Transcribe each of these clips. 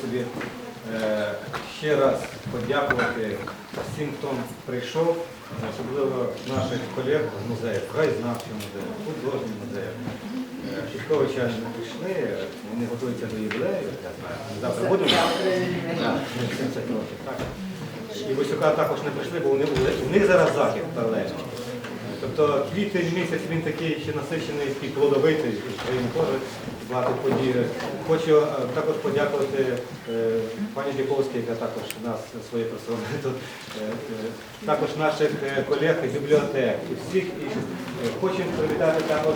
собі е, ще раз подякувати всім, хто прийшов, особливо наших колег з музею, краєзнавчого музею, художнього музею. Е, Шишковича не прийшли, вони готуються до ювілею, я знаю. Завтра будемо. Так, 70 років, так. І Висока також не прийшли, бо у них зараз захід паралельно. Тобто квітень місяць він такий ще насичений, такий плодовитий, в Україні теж багато подію. Хочу е, також подякувати е, пані Дяковській, яка також нас своє персони тут, е, також наших колег бібліотек і всіх інших. Хочу привітати також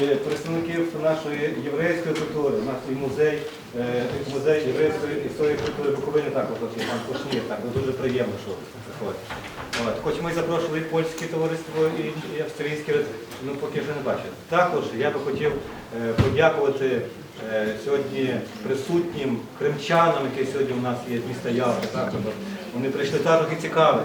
представників нашої єврейської культури. У музей, е, музей єврейської історії культури Буковини також пан Кушнір, так дуже приємно, що приходить. Хоч ми запрошували і польське товариство, і, і австрійське, ну поки вже не бачили. Також я би хотів е, подякувати е, сьогодні присутнім кримчанам, які сьогодні у нас є з міста. Тобто вони прийшли так трохи цікаві.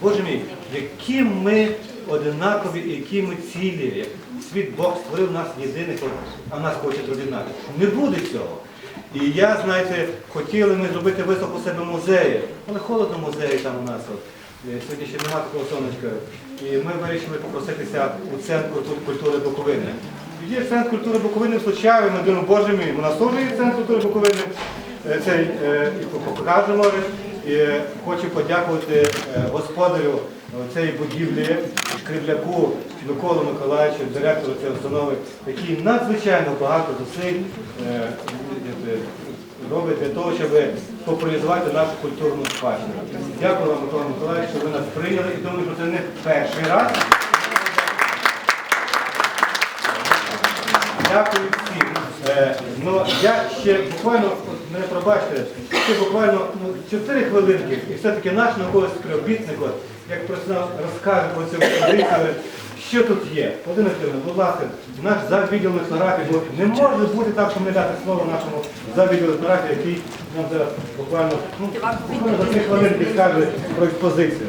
Боже мій, які ми одинакові які ми цілі. Світ Бог створив нас єдиних, а нас хочуть об'єднати. Не буде цього. І я, знаєте, хотіли ми зробити виставку себе музеї, але холодно музеї там у нас. От. Е, Сьогодні ще немає такого сонечка. І ми вирішили попроситися у Центр культури Буковини. Є центр культури Буковини в Случаві, ми думаємо, боже мій, у нас теж є центр культури Буковини. Е, Цей, е, і покажемо. І е, хочу подякувати господарю цієї будівлі, Шкребляку Миколу Миколаївичу, директору цієї установи, який надзвичайно багато зусиль е, е, робить для того, щоб популяризувати нашу культурну спадщину. Дякую вам, Микола Миколаївич, що ви нас прийняли і думаю, що це не перший раз. Дякую всім. Е, ну, я ще буквально, мене пробачте, ще буквально ну, 4 хвилинки, і все-таки наш науковий співробітник, як професіонал розкаже про цю традицію, що тут є. Один Артемович, будь ласка, наш завідділ етнографії, бо не може бути так, що ми дати слово нашому завідділу етнографії, який нам зараз буквально, ну, буквально за 3 хвилинки скаже про експозицію.